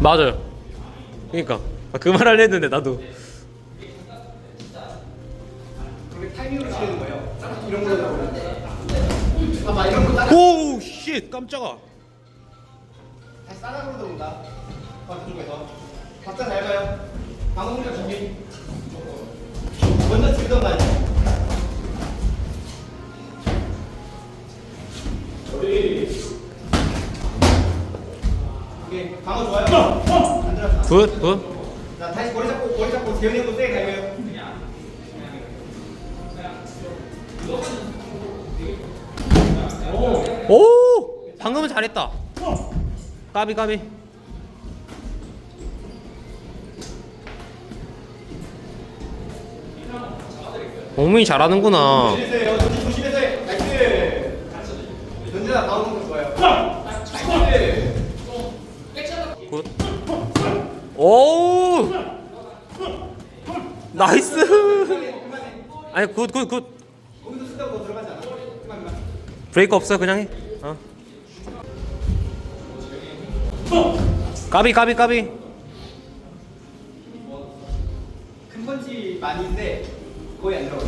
맞아요. 그러니까 그 말을 했는데 나도. 그렇게 타이밍으로 치는 거예요. 이런 걸로 나오는 봐봐 이런 거 따라 오우 쉣 깜짝아. 다시 따라으로 들어온다. 봐 그쪽에서 박자 잘 봐요. 방어 공격 준비. 먼저 들던가. 오케이 방어 좋아요. 안 들어갔다. 굿 굿. 자 다시 머리 잡고 머리 잡고 재현이 형도 세게 가요. 오 방금은 잘했다. 까비 까비. 엉민이 잘하는구나. 조심 조심해서 해. 나이스. 던지다 방어 공격 좋아요. 굿. 오. 나이스. 아니 굿 굿 굿. 브레이크 없어 그냥 해. 어. 까비 까비 까비. 큰 펀치 많이 있는데 거의 안 들어가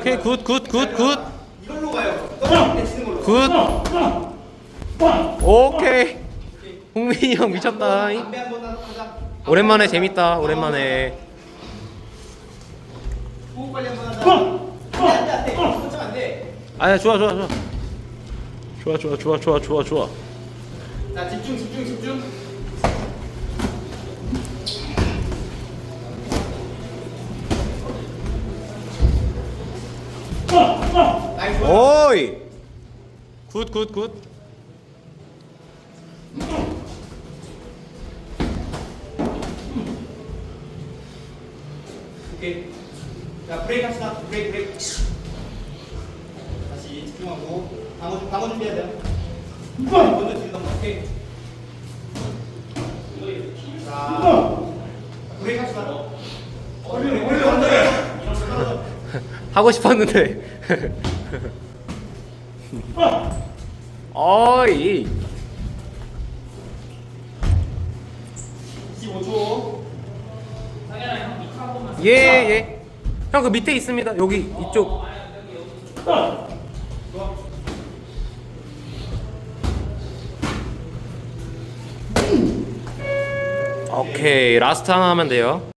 오케이. 굿 굿 굿 굿. 이걸로 가요. 굿. 오케이. 홍민이 형 미쳤다. 담배 한번 하자. 오랜만에 재밌다. 오랜만에. 호흡 관리 한번 하자. 안돼 안돼 안돼. 걱정 안 돼. 아야 좋아 좋아 좋아. 좋아 좋아 좋아 좋아 좋아 좋아. 자 집중 집중 집중. 오이. 굿 굿 굿. 오케이. 자 브레이크 합시다. 브레이크 브레이크. 다시 집중하고 방어 준- 방어 준비해야 돼요. 먼저 들던 거. 오케이. 자 브레이크 합시다. 하고 싶었는데. 어이. 25초. 예 예. 형 그 밑에 있습니다. 여기 이쪽. 오케이 라스트 하나 하면 돼요.